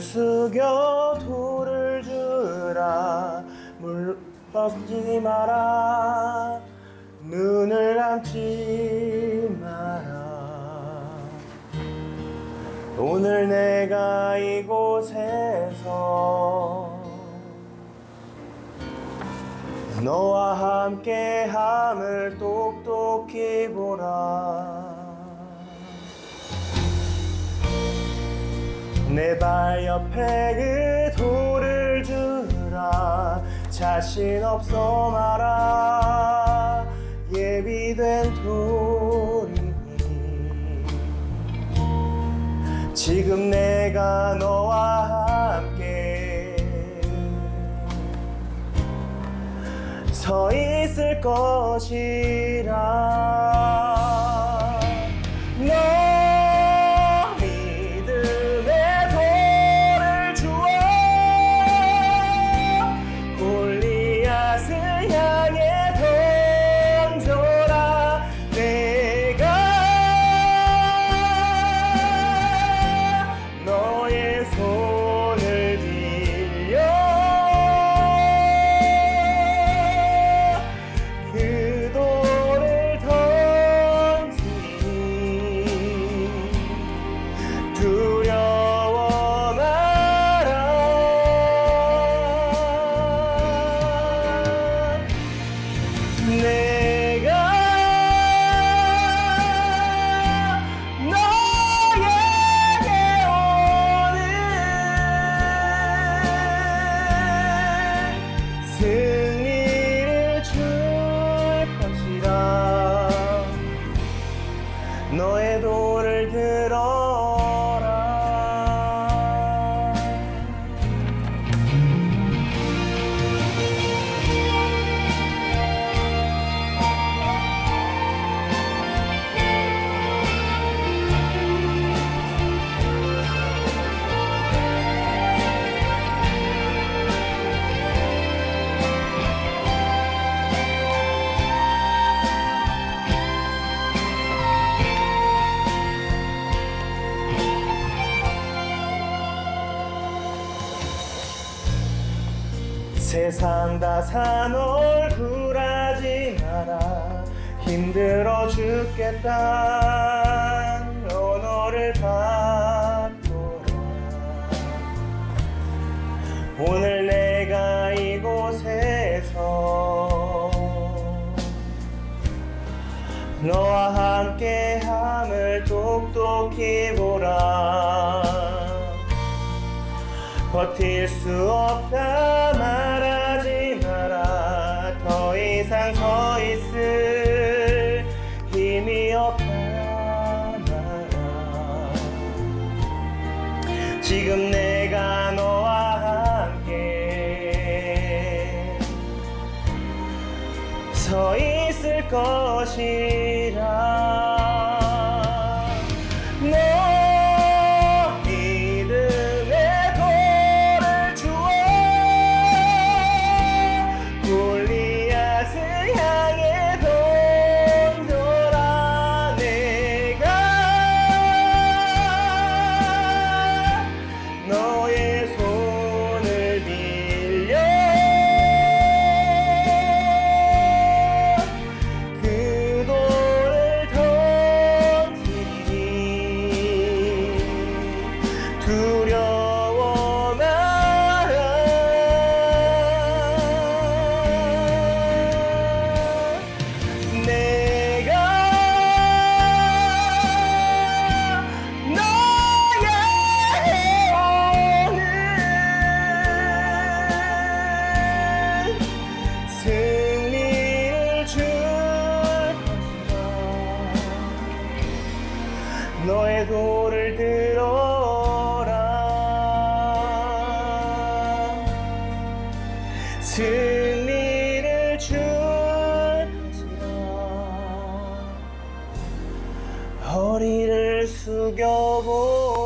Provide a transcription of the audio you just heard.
숙여 돌을 주라. 물먹지 마라. 눈을 감지 마라. 오늘 내가 이곳에서 너와 함께 함을 똑똑히 보라 내 발 옆에 그 돌을 주라 자신 없어 마라 예비된 돌이니. 지금 내가 너와 함께 서 있을 것이라 너의 돌을 들어 세상 다 산 얼굴 하지 마라 힘들어 죽겠다. 언어를 바꿔라. 오늘 내가 이곳에서 너와 함께 함을 똑똑히 보라. 버틸 수 없다 말 지금 내가 너와 함께 서 있을 것이라 승리를 줄 것이라 허리를 숙여보